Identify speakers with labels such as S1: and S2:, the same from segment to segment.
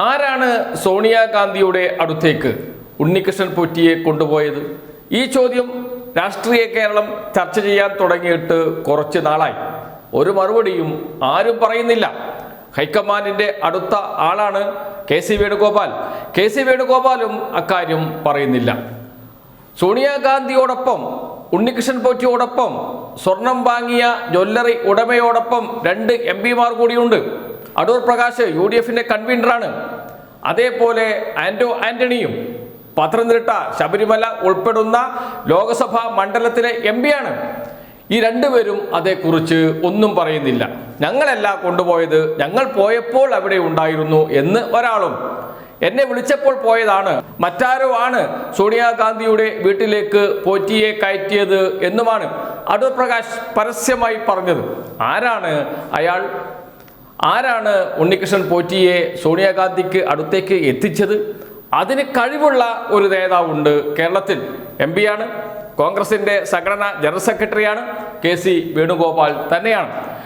S1: ആരാണ് സോണിയാഗാന്ധിയുടെ അടുത്തേക്ക് ഉണ്ണികൃഷ്ണൻ പൊറ്റിയെ കൊണ്ടുപോയത്? ഈ ചോദ്യം രാഷ്ട്രീയ കേരളം ചർച്ച ചെയ്യാൻ തുടങ്ങിയിട്ട് കുറച്ച് നാളായി. ഒരു മറുപടിയും ആരും പറയുന്നില്ല. ഹൈക്കമാൻഡിന്റെ അടുത്ത ആളാണ് K C Venugopal. K C വേണുഗോപാലും അക്കാര്യം പറയുന്നില്ല. സോണിയാഗാന്ധിയോടൊപ്പം ഉണ്ണികൃഷ്ണൻ പോറ്റിയോടൊപ്പം സ്വർണം വാങ്ങിയ ജ്വല്ലറി ഉടമയോടൊപ്പം രണ്ട് എം പിമാർ കൂടിയുണ്ട്. അടൂർ പ്രകാശ് യു ഡി എഫിന്റെ കൺവീനറാണ്. അതേപോലെ ആന്റോ ആന്റണിയും പത്തനംതിട്ട ശബരിമല ഉൾപ്പെടുന്ന ലോകസഭാ മണ്ഡലത്തിലെ എം പിയാണ്. ഈ രണ്ടുപേരും അതേക്കുറിച്ച് ഒന്നും പറയുന്നില്ല. ഞങ്ങളല്ല കൊണ്ടുപോയത് ഞങ്ങൾ പോയപ്പോൾ അവിടെ ഉണ്ടായിരുന്നു എന്ന് ഒരാളും. എന്നെ വിളിച്ചപ്പോൾ പോയതാണ്. മറ്റാരോ ആണ് സോണിയാഗാന്ധിയുടെ വീട്ടിലേക്ക് പോറ്റിയെ കയറ്റിയത് എന്നുമാണ് അടൂർ പ്രകാശ് പരസ്യമായി പറഞ്ഞത്. ആരാണ് അയാൾ? ആരാണ് ഉണ്ണികൃഷ്ണൻ പോറ്റിയെ സോണിയാഗാന്ധിക്ക് അടുത്തേക്ക് എത്തിച്ചത്? അതിന് കഴിവുള്ള ഒരു നേതാവുണ്ട് കേരളത്തിൽ. എം ആണ്. കോൺഗ്രസിന്റെ സംഘടനാ ജനറൽ സെക്രട്ടറിയാണ് കെ സി വേണുഗോപാൽ തന്നെയാണ്.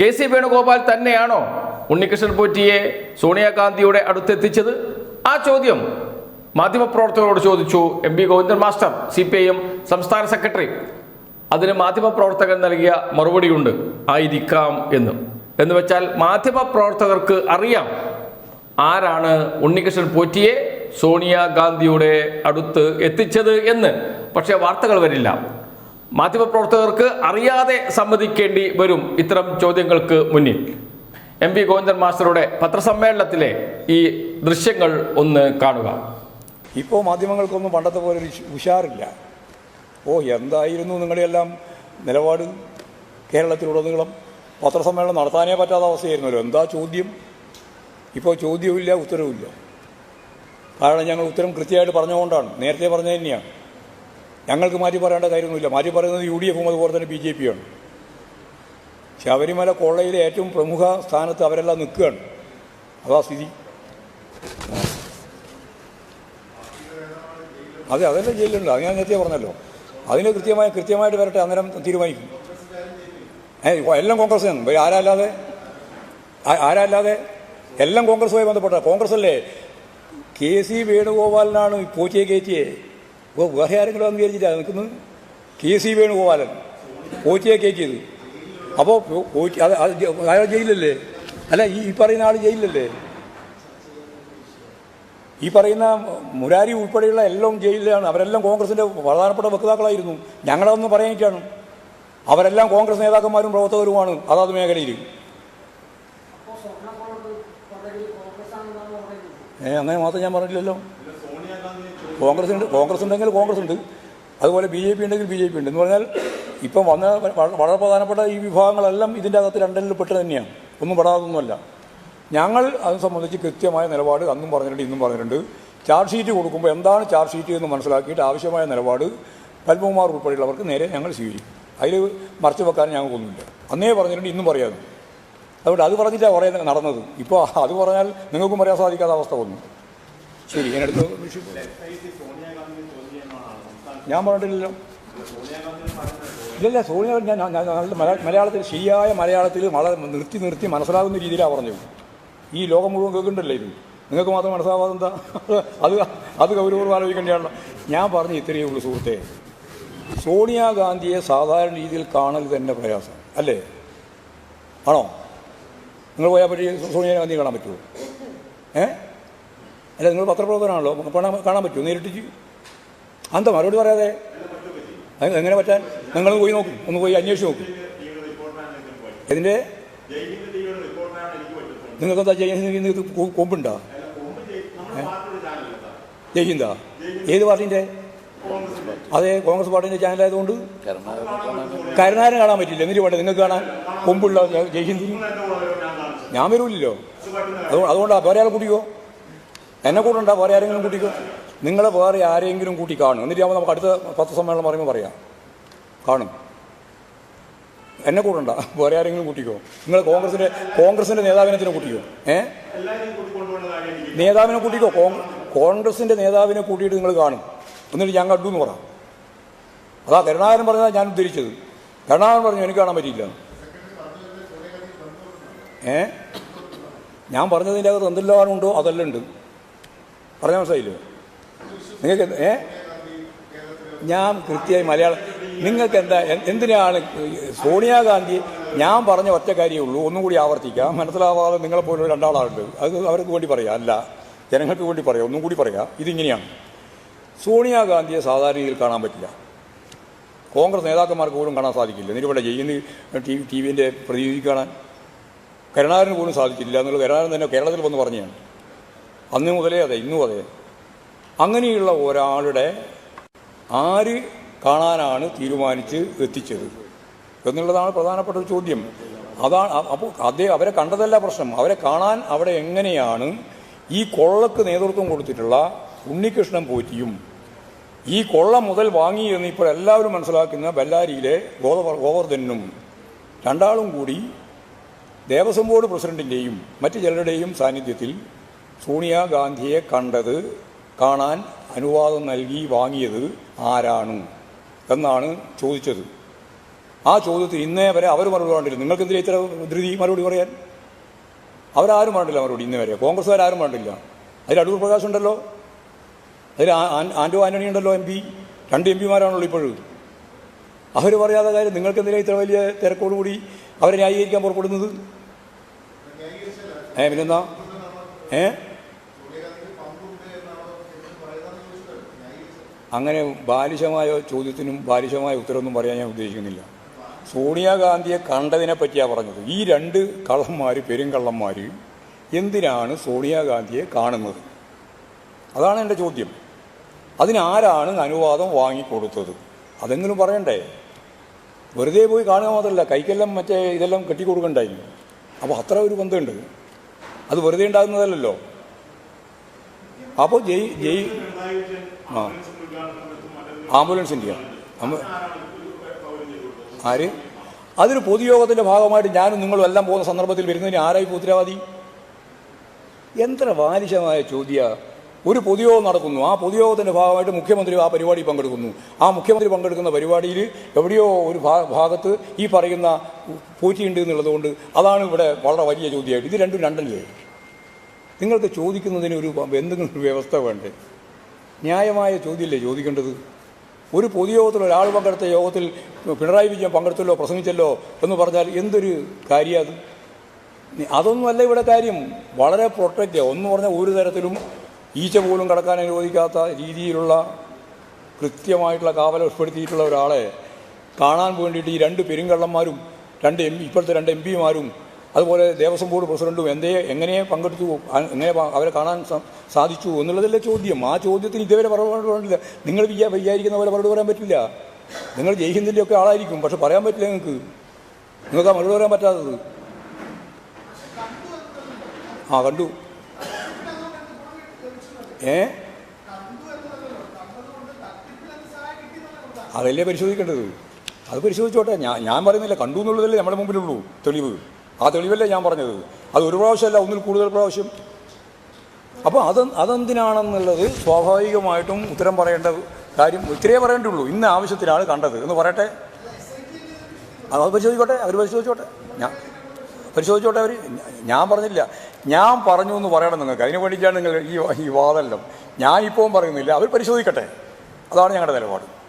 S1: കെ സി വേണുഗോപാൽ തന്നെയാണോ ഉണ്ണികൃഷ്ണൻ പോറ്റിയെ സോണിയാഗാന്ധിയുടെ അടുത്തെത്തിച്ചത്? ആ ചോദ്യം മാധ്യമപ്രവർത്തകരോട് ചോദിച്ചു M P Govindan master C P I M സംസ്ഥാന സെക്രട്ടറി. അതിന് മാധ്യമപ്രവർത്തകൻ നൽകിയ മറുപടിയുണ്ട്. ആയിരിക്കാം എന്ന്. എന്ന് വെച്ചാൽ മാധ്യമ പ്രവർത്തകർക്ക് അറിയാം ആരാണ് ഉണ്ണികൃഷ്ണൻ പോറ്റിയെ സോണിയാഗാന്ധിയുടെ അടുത്ത് എത്തിച്ചത് എന്ന്. പക്ഷേ വാർത്തകൾ വരില്ല. മാധ്യമപ്രവർത്തകർക്ക് അറിയാതെ സമ്മതിക്കേണ്ടി വരും ഇത്തരം ചോദ്യങ്ങൾക്ക് മുന്നിൽ. എം പി ഗോവിന്ദൻ മാസ്റ്ററുടെ പത്രസമ്മേളനത്തിലെ ഈ ദൃശ്യങ്ങൾ ഒന്ന് കാണുക.
S2: ഇപ്പോൾ മാധ്യമങ്ങൾക്കൊന്നും പണ്ടത്തെ പോലെ ഒരു ഉഷാറില്ല. ഓ എന്തായിരുന്നു നിങ്ങളുടെയെല്ലാം നിലപാട് കേരളത്തിലുടനീളം? പത്രസമ്മേളനം നടത്താനേ പറ്റാത്ത അവസ്ഥയായിരുന്നല്ലോ എന്താ ചോദ്യം? ഇപ്പോൾ ചോദ്യവുമില്ല ഉത്തരവുമില്ല. കാരണം ഞങ്ങൾ ഉത്തരം കൃത്യമായിട്ട് പറഞ്ഞുകൊണ്ടാണ്. നേരത്തെ പറഞ്ഞത് തന്നെയാണ്. ഞങ്ങൾക്ക് മാറ്റി പറയേണ്ട കാര്യമൊന്നുമില്ല. മാറ്റി പറയുന്നത് യു ഡി എഫും അതുപോലെ തന്നെ ബി ജെ പിയാണ് ശബരിമല കോളേജിലെ ഏറ്റവും പ്രമുഖ സ്ഥാനത്ത് അവരെല്ലാം നിൽക്കുകയാണ്. അതാ സ്ഥിതി. അതെ അതല്ലേ ജയിലുണ്ട് അത് ഞാൻ നേരത്തെ പറഞ്ഞല്ലോ. അതിന് കൃത്യമായി കൃത്യമായിട്ട് വരട്ടെ അന്നേരം തീരുമാനിക്കും. എല്ലാം കോൺഗ്രസ് ആരല്ലാതെ? ആരല്ലാതെ? എല്ലാം കോൺഗ്രസുമായി ബന്ധപ്പെട്ട. കോൺഗ്രസ് അല്ലേ കെ സി വേണുഗോപാലനാണ് പോറ്റിയെ കയറ്റിയെ. ഇപ്പോൾ വേറെ ആരെങ്കിലും വിചാരിച്ചില്ല നിൽക്കുന്നത്? കെ സി വേണുഗോപാലൻ പോറ്റിയെ കയറ്റിയത്. അപ്പോൾ അത് അയാൾ ജയിലല്ലേ അല്ല ഈ ഈ പറയുന്ന ആൾ ജയിലല്ലേ ഈ പറയുന്ന മുരാരി ഉൾപ്പെടെയുള്ള എല്ലാം ജയിലിലാണ്. അവരെല്ലാം കോൺഗ്രസിന്റെ പ്രധാനപ്പെട്ട വക്താക്കളായിരുന്നു. ഞങ്ങളതൊന്നും പറയാനിട്ടാണ്. അവരെല്ലാം കോൺഗ്രസ് നേതാക്കന്മാരും പ്രവർത്തകരുമാണ് അതാത് മേഖലയിൽ. ഏ അങ്ങനെ മാത്രം ഞാൻ പറഞ്ഞില്ലല്ലോ കോൺഗ്രസ് ഉണ്ട് കോൺഗ്രസ് ഉണ്ടെങ്കിൽ കോൺഗ്രസ് ഉണ്ട്. അതുപോലെ ബി ജെ പി ഉണ്ടെങ്കിൽ ബി ജെ പി ഉണ്ട്. എന്ന് പറഞ്ഞാൽ ഇപ്പം വന്ന വളരെ പ്രധാനപ്പെട്ട ഈ വിഭാഗങ്ങളെല്ലാം ഇതിന്റെ അകത്ത് രണ്ടെണ്ണിൽ പെട്ട് തന്നെയാണ്. ഒന്നും പെടാതൊന്നുമല്ല. ഞങ്ങൾ അത് സംബന്ധിച്ച് കൃത്യമായ നിലപാട് അന്നും പറഞ്ഞിട്ടുണ്ട് ഇന്നും പറഞ്ഞിട്ടുണ്ട്. ചാർജ് ഷീറ്റ് കൊടുക്കുമ്പോൾ എന്താണ് ചാർജ് ഷീറ്റ് എന്ന് മനസ്സിലാക്കിയിട്ട് ആവശ്യമായ നിലപാട് പത്മകുമാർ ഉൾപ്പെടെയുള്ളവർക്ക് നേരെ ഞങ്ങൾ സ്വീകരിക്കും. അതിൽ മറച്ചു വെക്കാൻ ഞങ്ങൾക്കൊന്നുമില്ല അന്നേ പറഞ്ഞിട്ടുണ്ട് ഇന്നും പറയാതെ അതുകൊണ്ട് അത് പറഞ്ഞിട്ടാണ് കുറേ നടന്നത്. ഇപ്പോൾ അത് പറഞ്ഞാൽ നിങ്ങൾക്കും പറയാൻ സാധിക്കാത്ത അവസ്ഥ വന്നു. ശരി എന്നെടുത്ത് ഞാൻ പറഞ്ഞിട്ടില്ലല്ലോ. ഇല്ലല്ല സോണിയ ഞാൻ മലയാളത്തിൽ ശരിയായ മലയാളത്തിൽ വളരെ നിർത്തി നിർത്തി മനസ്സിലാകുന്ന രീതിയിലാണ് പറഞ്ഞത്. ഈ ലോകം മുഴുവൻ കേൾക്കുന്നുണ്ടല്ലേ ഇത്? നിങ്ങൾക്ക് മാത്രം മനസ്സിലാവാതെന്താ അത് അത് ഗൗരവപൂർവം ആലോചിക്കേണ്ടതാണ് ഞാൻ പറഞ്ഞു ഇത്രയേ ഉള്ളൂ സുഹൃത്തെ. സോണിയാഗാന്ധിയെ സാധാരണ രീതിയിൽ കാണൽ തന്നെ പ്രയാസം അല്ലേ? ആണോ? നിങ്ങൾ പോയാൽ പറ്റി സോണിയാഗാന്ധി കാണാൻ പറ്റുമോ? ഏ? അല്ല നിങ്ങൾ പത്രപ്രവർത്തനമാണല്ലോ കാണാൻ പറ്റുമോ? നേരിട്ട് എന്താ മറുപടി പറയാതെ? എങ്ങനെ പറ്റാൻ? നിങ്ങൾ പോയി നോക്കും ഒന്ന് പോയി അന്വേഷിച്ച് നോക്കും. ഇതിന്റെ നിങ്ങൾക്ക് എന്താ ചെയ്യുന്നത് കൊമ്പുണ്ടോ? ജയിഹിന്ദാ ഏത് പാർട്ടീന്റെ അതെ കോൺഗ്രസ് പാർട്ടിന്റെ ചാനലായതുകൊണ്ട് കരുണാകരൻ കാണാൻ പറ്റില്ല. എന്നിട്ട് വേണ്ട നിങ്ങൾക്ക് കാണാൻ കൊമ്പുള്ള ജയ്ഹിന്ദ് ഞാൻ വരൂല്ലോ അതുകൊണ്ട് അതുകൊണ്ടാ വേറെ ആൾ കൂട്ടിക്കോ? എന്നെ കൂട്ടണ്ട വേറെ ആരെങ്കിലും കൂട്ടിക്കോ? നിങ്ങളെ വേറെ ആരെങ്കിലും കൂട്ടി കാണും. എന്നിട്ട് ആകുമ്പോൾ നമുക്ക് അടുത്ത പത്രസമ്മേളനം പറയുമ്പോൾ പറയാം. കാണും. എന്നെ കൂട്ടണ്ട വേറെ ആരെങ്കിലും കൂട്ടിക്കോ? നിങ്ങൾ കോൺഗ്രസിന്റെ കോൺഗ്രസിന്റെ നേതാവിനെ തന്നെ കൂട്ടിക്കോ? ഏ? നേതാവിനെ കൂട്ടിക്കോ? കോൺ- കോൺഗ്രസിന്റെ നേതാവിനെ കൂട്ടിയിട്ട് നിങ്ങൾ കാണും. എന്നിട്ട് ഞാൻ കണ്ടു എന്ന് പറ. അതാ കരുണാകരൻ പറഞ്ഞതാണ് ഞാൻ ഉദ്ധരിച്ചത്. കരുണാകരൻ പറഞ്ഞു എനിക്ക് കാണാൻ പറ്റിയില്ല. ഏ? ഞാൻ പറഞ്ഞതിന്റെ അകത്ത് എന്തെല്ലാം ഉണ്ടോ അതെല്ലാം ഉണ്ട്. പറഞ്ഞ മനസ്സിലായില്ലേ? നിങ്ങൾക്ക് ഏ? ഞാൻ കൃത്യമായി മലയാളം നിങ്ങൾക്ക് എന്താ എന്തിനാണ് സോണിയാഗാന്ധി ഞാൻ പറഞ്ഞ ഒറ്റ കാര്യമേ ഉള്ളൂ ഒന്നും കൂടി ആവർത്തിക്കാം. മനസ്സിലാവാതെ നിങ്ങളെപ്പോലെ രണ്ടാളാളുണ്ട്. അത് അവർക്ക് വേണ്ടി പറയാം. അല്ല ജനങ്ങൾക്ക് വേണ്ടി പറയാം. ഒന്നും കൂടി പറയാം. ഇതിങ്ങനെയാണ്. സോണിയാഗാന്ധിയെ സാധാരണ രീതിയിൽ കാണാൻ പറ്റില്ല. കോൺഗ്രസ് നേതാക്കന്മാർക്ക് പോലും കാണാൻ സാധിക്കില്ല. എന്നിട്ട് ചെയ്യുന്ന ടി ടി വിന്റെ പ്രതിനിധി കാണാൻ കരുണാകരന് പോലും സാധിച്ചില്ല എന്നുള്ള കരുണാകരൻ തന്നെ കേരളത്തിൽ വന്ന് പറഞ്ഞതാണ്. അന്ന് മുതലേ അതെ ഇന്നും അതെ. അങ്ങനെയുള്ള ഒരാളുടെ ആര് കാണാനാണ് തീരുമാനിച്ച് എത്തിച്ചത് എന്നുള്ളതാണ് പ്രധാനപ്പെട്ട ഒരു ചോദ്യം. അതാണ് അപ്പോൾ അതേ അവരെ കണ്ടതല്ല പ്രശ്നം. അവരെ കാണാൻ അവിടെ എങ്ങനെയാണ് ഈ കൊള്ളക്ക് നേതൃത്വം കൊടുത്തിട്ടുള്ള ഉണ്ണികൃഷ്ണൻ പോറ്റിയും ഈ കൊള്ള മുതൽ വാങ്ങി എന്ന് ഇപ്പോൾ എല്ലാവരും മനസ്സിലാക്കുന്ന ബല്ലാരിയിലെ ഗോവ ഗോവർദ്ധനും രണ്ടാളും കൂടി ദേവസ്വം ബോർഡ് പ്രസിഡന്റിന്റെയും മറ്റ് ചിലരുടെയും സാന്നിധ്യത്തിൽ സോണിയാഗാന്ധിയെ കണ്ടത് കാണാൻ അനുവാദം നൽകി വാങ്ങിയത് ആരാണ് എന്നാണ് ചോദിച്ചത്. ആ ചോദ്യത്തിന് ഇന്നേ വരെ അവർ മറുപടി പറഞ്ഞില്ല നിങ്ങൾക്കെതിരെ ഇത്ര ധൃതി മറുപടി പറയാൻ? അവരാരും പറഞ്ഞില്ല മറുപടി ഇന്നേ വരെ. കോൺഗ്രസ്സുകാരും പറഞ്ഞില്ല അതിൽ അടൂർ പ്രകാശ് ഉണ്ടല്ലോ. അതിൽ ആൻഡോ ആൻ- ആന്റണി ഉണ്ടല്ലോ എം പി. രണ്ട് എം പിമാരാണല്ലോ ഇപ്പോഴും. അവർ പറയാത്ത കാര്യം നിങ്ങൾക്ക് എന്തിനാ ഇത്ര വലിയ തിരക്കോടുകൂടി അവരെ ന്യായീകരിക്കാൻ പുറപ്പെടുന്നത്? ഏ പിന്നെന്താ? ഏ? അങ്ങനെ ബാലിശമായ ചോദ്യത്തിനും ബാലിശമായ ഉത്തരവൊന്നും പറയാൻ ഞാൻ ഉദ്ദേശിക്കുന്നില്ല. സോണിയാഗാന്ധിയെ കണ്ടതിനെ പറ്റിയാണ് പറഞ്ഞത്. ഈ രണ്ട് കള്ളന്മാർ പെരുങ്കള്ളന്മാർ എന്തിനാണ് സോണിയാഗാന്ധിയെ കാണുന്നത്? അതാണ് എന്റെ ചോദ്യം. അതിനാരാണ് അനുവാദം വാങ്ങിക്കൊടുത്തത്? അതെങ്കിലും പറയണ്ടേ? വെറുതെ പോയി കാണുക മാത്രമല്ല കൈക്കെല്ലാം മറ്റേ ഇതെല്ലാം കെട്ടിക്കൊടുക്കണ്ടായി അപ്പോൾ അത്ര ഒരു ബന്ധമുണ്ട്. അത് വെറുതെ ഉണ്ടാകുന്നതല്ലല്ലോ. അപ്പോൾ ജയ് ജയ് ആ. ആംബുലൻസിന്റെയോ. ആര്? അതൊരു പൊതുയോഗത്തിന്റെ ഭാഗമായിട്ട് ഞാനും നിങ്ങളും എല്ലാം പോകുന്ന സന്ദർഭത്തിൽ വരുന്നതിന് ആരായി ഉത്തരവാദി? എത്ര ബാലിശമായ ചോദ്യ. ഒരു പൊതുയോഗം നടക്കുന്നു. ആ പൊതുയോഗത്തിന്റെ ഭാഗമായിട്ട് മുഖ്യമന്ത്രി ആ പരിപാടി പങ്കെടുക്കുന്നു. ആ മുഖ്യമന്ത്രി പങ്കെടുക്കുന്ന പരിപാടിയിൽ എവിടെയോ ഒരു ഭാഗത്ത് ഈ പറയുന്ന പൂച്ചയുണ്ട് എന്നുള്ളതുകൊണ്ട് അതാണ് ഇവിടെ വളരെ വലിയ ചോദ്യമായിട്ട്. ഇത് രണ്ടും രണ്ടല്ലേ? നിങ്ങൾക്ക് ചോദിക്കുന്നതിന് ഒരു എന്തെങ്കിലും വ്യവസ്ഥ വേണ്ടേ? ന്യായമായ ചോദ്യമല്ലേ ചോദിക്കേണ്ടത്? ഒരു പൊതുയോഗത്തിൽ ഒരാൾ പങ്കെടുത്ത യോഗത്തിൽ പിണറായി വിജയൻ പങ്കെടുത്തല്ലോ പ്രസംഗിച്ചല്ലോ എന്ന് പറഞ്ഞാൽ എന്തൊരു കാര്യം അത്? അതൊന്നുമല്ല ഇവിടെ കാര്യം. വളരെ പ്രൊട്ടക്റ്റ് ഒന്ന് പറഞ്ഞാൽ ഒരു തരത്തിലും ഈച്ച പോലും കടക്കാൻ അനുവദിക്കാത്ത രീതിയിലുള്ള കൃത്യമായിട്ടുള്ള കാവൽ ഉൾപ്പെടുത്തിയിട്ടുള്ള ഒരാളെ കാണാൻ വേണ്ടിയിട്ട് ഈ രണ്ട് പെരുങ്കള്ളന്മാരും രണ്ട് എം ഇപ്പോഴത്തെ രണ്ട് എം പിമാരും അതുപോലെ ദേവസ്വം ബോർഡ് പ്രസിഡന്റും എന്തേ എങ്ങനെ പങ്കെടുത്തു എങ്ങനെ അവരെ കാണാൻ സാധിച്ചു എന്നുള്ളതല്ലേ ചോദ്യം. ആ ചോദ്യത്തിന് ഇതുവരെ മറുപടി പറഞ്ഞില്ല നിങ്ങൾ വിചാ വിചാരിക്കുന്ന പോലെ മറുപടി പറയാൻ പറ്റില്ല. നിങ്ങൾ ജയ്ഹിന്ദിന്റെ ഒക്കെ ആളായിരിക്കും പക്ഷെ പറയാൻ പറ്റില്ല നിങ്ങൾക്ക്. നിങ്ങൾക്ക് ആ മറുപടി പറയാൻ പറ്റാത്തത്. ആ കണ്ടു. ഏ? അതല്ലേ പരിശോധിക്കേണ്ടത്? അത് പരിശോധിച്ചോട്ടെ. ഞാൻ ഞാൻ പറയുന്നില്ല. കണ്ടു എന്നുള്ളതല്ലേ നമ്മുടെ മുമ്പിലുള്ളൂ. തെളിവ്. ആ തെളിവല്ലേ ഞാൻ പറഞ്ഞത്. അത് ഒരു പ്രാവശ്യമല്ല ഒന്നിൽ കൂടുതൽ പ്രാവശ്യം. അപ്പോൾ അത് അതെന്തിനാണെന്നുള്ളത് സ്വാഭാവികമായിട്ടും ഉത്തരം പറയേണ്ട കാര്യം ഇത്രയേ പറയേണ്ടുള്ളൂ. ഇന്ന് ആവശ്യത്തിനാണ് കണ്ടത്. എന്ന് പറയട്ടെ. അത് പരിശോധിക്കോട്ടെ? അവർ പരിശോധിച്ചോട്ടെ. ഞാൻ പരിശോധിച്ചോട്ടെ അവർ ഞാൻ പറഞ്ഞില്ല. ഞാൻ പറഞ്ഞു എന്ന് പറയണം നിങ്ങൾക്ക്. അതിന് വേണ്ടിയിട്ടാണ് നിങ്ങൾ ഈ ഈ വാദമെല്ലാം. ഞാൻ ഇപ്പോൾ പറയുന്നില്ല. അവർ പരിശോധിക്കട്ടെ. അതാണ് ഞങ്ങളുടെ നിലപാട്.